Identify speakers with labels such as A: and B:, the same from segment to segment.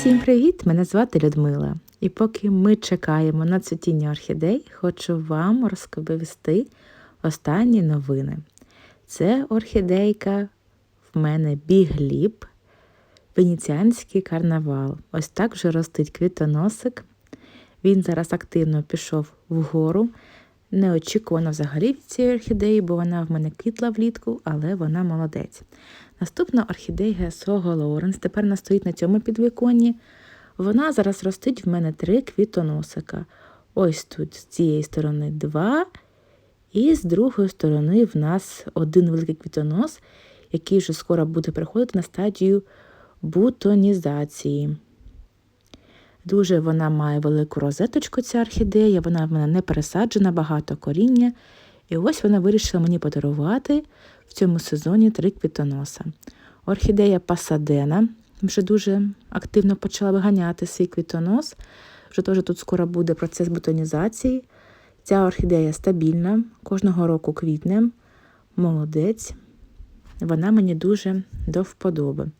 A: Усім привіт! Мене звати Людмила. І поки ми чекаємо на цвітіння орхідей, хочу вам розповісти останні новини. Це орхідейка в мене бігліб, венеціанський карнавал. Ось так вже ростить квітоносик. Він зараз активно пішов вгору. Неочікувано взагалі від цієї орхідеї, бо вона в мене квітла влітку, але вона молодець. Наступна орхідея Сого Лоуренс, тепер вона стоїть на цьому підвіконні. Вона зараз ростить в мене три квітоносика. Ось тут з цієї сторони два, і з другої сторони в нас один великий квітонос, який вже скоро буде приходити на стадію бутонізації. Дуже вона має велику розеточку, ця орхідея, вона в мене не пересаджена, багато коріння. І ось вона вирішила мені подарувати в цьому сезоні три квітоноса. Орхідея Пасадена вже дуже активно почала виганяти свій квітонос. Вже теж тут скоро буде процес бутонізації. Ця орхідея стабільна, кожного року квітне, молодець. Вона мені дуже до вподоби.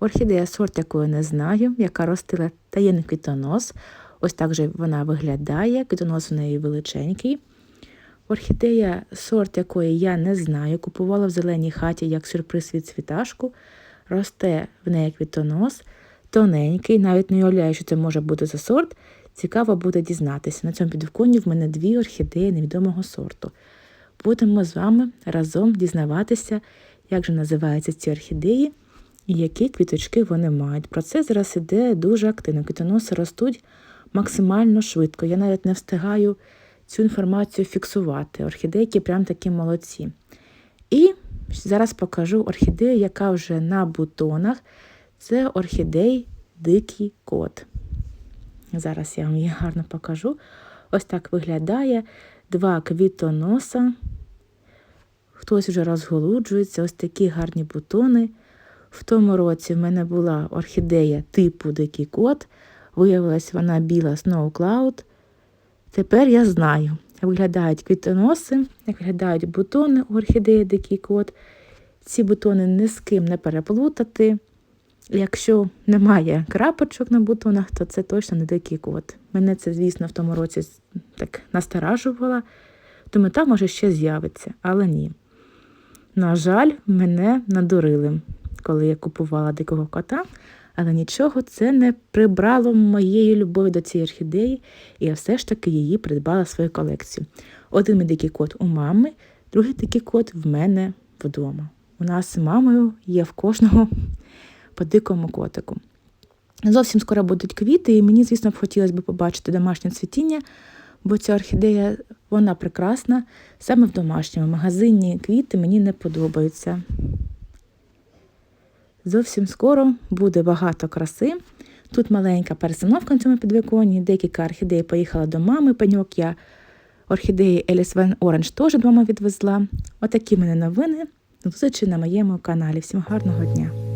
A: Орхідея сорт, якої не знаю, яка ростила таємний квітонос. Ось так же вона виглядає, квітонос у неї величенький. Орхідея, сорт якої я не знаю, купувала в зеленій хаті як сюрприз від цвіташку. Росте в неї квітонос, тоненький, навіть не уявляю, що це може бути за сорт. Цікаво буде дізнатися. На цьому підвіконні в мене дві орхідеї невідомого сорту. Будемо з вами разом дізнаватися, як же називаються ці орхідеї і які квіточки вони мають. Процес зараз іде дуже активно. Квітоноси ростуть максимально швидко. Я навіть не встигаю цю інформацію фіксувати. Орхідейки прям такі молодці. І зараз покажу орхідею, яка вже на бутонах. Це орхідей Дикий кот. Зараз я вам її гарно покажу. Ось так виглядає два квітоноса. Хтось вже розголуджується, ось такі гарні бутони. В тому році в мене була орхідея типу Дикий кот. Виявилась вона біла Snow Cloud. Тепер я знаю, як виглядають квітоноси, як виглядають бутони у орхідеї Дикий кот. Ці бутони ні з ким не переплутати. Якщо немає крапочок на бутонах, то це точно не дикий кот. Мене це, звісно, в тому році так насторажувало, тому там може ще з'явиться, але ні. На жаль, мене надурили, коли я купувала дикого кота, але нічого це не прибрало моєї любові до цієї орхідеї, і я все ж таки її придбала в свою колекцію. Один мій дикий кот у мами, другий дикий кот в мене вдома. У нас з мамою є в кожного по дикому котику. Зовсім скоро будуть квіти, і мені, звісно, б хотілося б побачити домашнє цвітіння, бо ця орхідея вона прекрасна. Саме в домашньому магазині квіти мені не подобаються. Зовсім скоро буде багато краси. Тут маленька перестановка на цьому підвіконні, декілька орхідей поїхала до мами, пеньок я орхідеї Еліс Вен Оранж теж дома відвезла. Отакі мене новини. До зустрічі на моєму каналі. Всім гарного дня!